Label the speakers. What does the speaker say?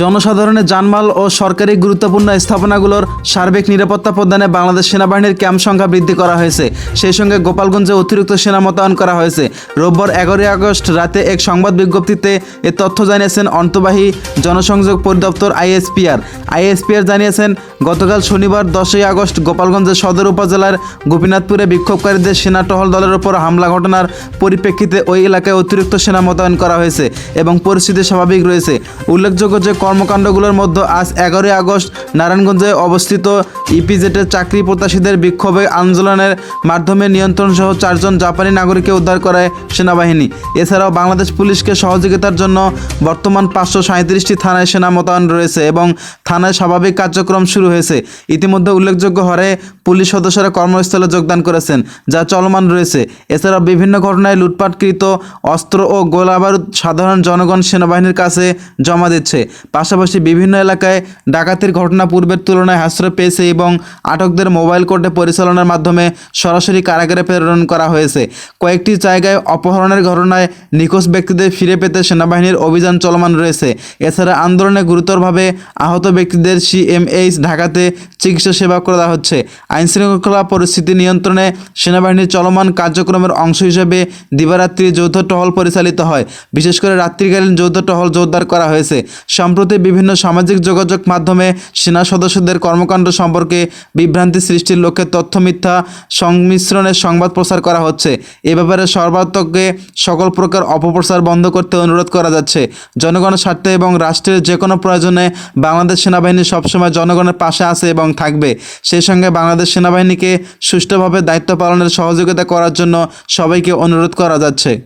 Speaker 1: জনসাধারণের জানমাল ও সরকারি গুরুত্বপূর্ণ স্থাপনাগুলোর সার্বিক নিরাপত্তা প্রদানে বাংলাদেশ সেনাবাহিনীর ক্যাম্প সংখ্যা বৃদ্ধি করা হয়েছে। সেই সঙ্গে গোপালগঞ্জে অতিরিক্ত সেনা মোতায়েন করা হয়েছে। রোববার এগারোই আগস্ট রাতে এক সংবাদ বিজ্ঞপ্তিতে এ তথ্য জানিয়েছেন অন্তবাহী জনসংযোগ পরিদপ্তর আইএসপিআর। আইএসপিআর জানিয়েছেন, গতকাল শনিবার দশই আগস্ট গোপালগঞ্জের সদর উপজেলার গোপীনাথপুরে বিক্ষোভকারীদের সেনা টহল দলের ওপর হামলা ঘটনার পরিপ্রেক্ষিতে ওই এলাকায় অতিরিক্ত সেনা মোতায়েন করা হয়েছে এবং পরিস্থিতি স্বাভাবিক রয়েছে। উল্লেখযোগ্য যে কর্মকাণ্ডগুলোর মধ্যে আজ এগারোই আগস্ট নারায়ণগঞ্জে অবস্থিত ইপিজেটের চাকরি প্রত্যাশীদের বিক্ষোভে আন্দোলনের মাধ্যমে নিয়ন্ত্রণ সহ চারজন জাপানি নাগরিককে উদ্ধার করে সেনাবাহিনী। এছাড়াও বাংলাদেশ পুলিশকে সহযোগিতার জন্য বর্তমান পাঁচশো সাঁত্রিশটি থানায় সেনা মোতায়েন রয়েছে এবং থানায় স্বাভাবিক কার্যক্রম শুরু হয়েছে। ইতিমধ্যে উল্লেখযোগ্য হারে পুলিশ সদস্যরা কর্মস্থলে যোগদান করেছেন, যা চলমান রয়েছে। এছাড়াও বিভিন্ন ঘটনায় লুটপাটকৃত অস্ত্র ও গোলাবারুদ সাধারণ জনগণ সেনাবাহিনীর কাছে জমা দিচ্ছে। পাশাপাশি বিভিন্ন এলাকায় ডাকাতির ঘটনা পূর্বের তুলনায় হ্রাস পেয়েছে এবং আটকদের মোবাইল কোর্টে পরিচালনার মাধ্যমে সরাসরি কারাগারে প্রেরণ করা হয়েছে। কয়েকটি জায়গায় অপহরণের ঘটনায় নিখোঁজ ব্যক্তিদের ফিরে পেতে সেনাবাহিনীর অভিযান চলমান রয়েছে। এছাড়া আন্দোলনে গুরুতরভাবে আহত ব্যক্তিদের সিএমএইচ ঢাকাতে চিকিৎসা সেবা করা হচ্ছে। আইনশৃঙ্খলা পরিস্থিতি নিয়ন্ত্রণে সেনাবাহিনীর চলমান কার্যক্রমের অংশ হিসেবে দিবারাত্রি যৌথ টহল পরিচালিত হয়। বিশেষ করে রাত্রিকালীন যৌথ টহল জোরদার করা হয়েছে। সম্প্রতি বিভিন্ন সামাজিক যোগাযোগ মাধ্যমে সেনা সদস্যদের কর্মকাণ্ড সম্পর্কে বিভ্রান্তি সৃষ্টির লক্ষ্যে তথ্য মিথ্যা সংমিশ্রণের সংবাদ প্রচার করা হচ্ছে। এ ব্যাপারে সর্বাত্মকে সকল প্রকার অপপ্রচার বন্ধ করতে অনুরোধ করা যাচ্ছে। জনগণের স্বার্থে এবং রাষ্ট্রের যে কোনো প্রয়োজনে বাংলাদেশ সেনাবাহিনী সবসময় জনগণের পাশে আছে এবং থাকবে। সেই সঙ্গে বাংলাদেশ সেনাবাহিনীকে সুষ্ঠুভাবে দায়িত্ব পালনের সহযোগিতা করার জন্য সবাইকে অনুরোধ করা যাচ্ছে।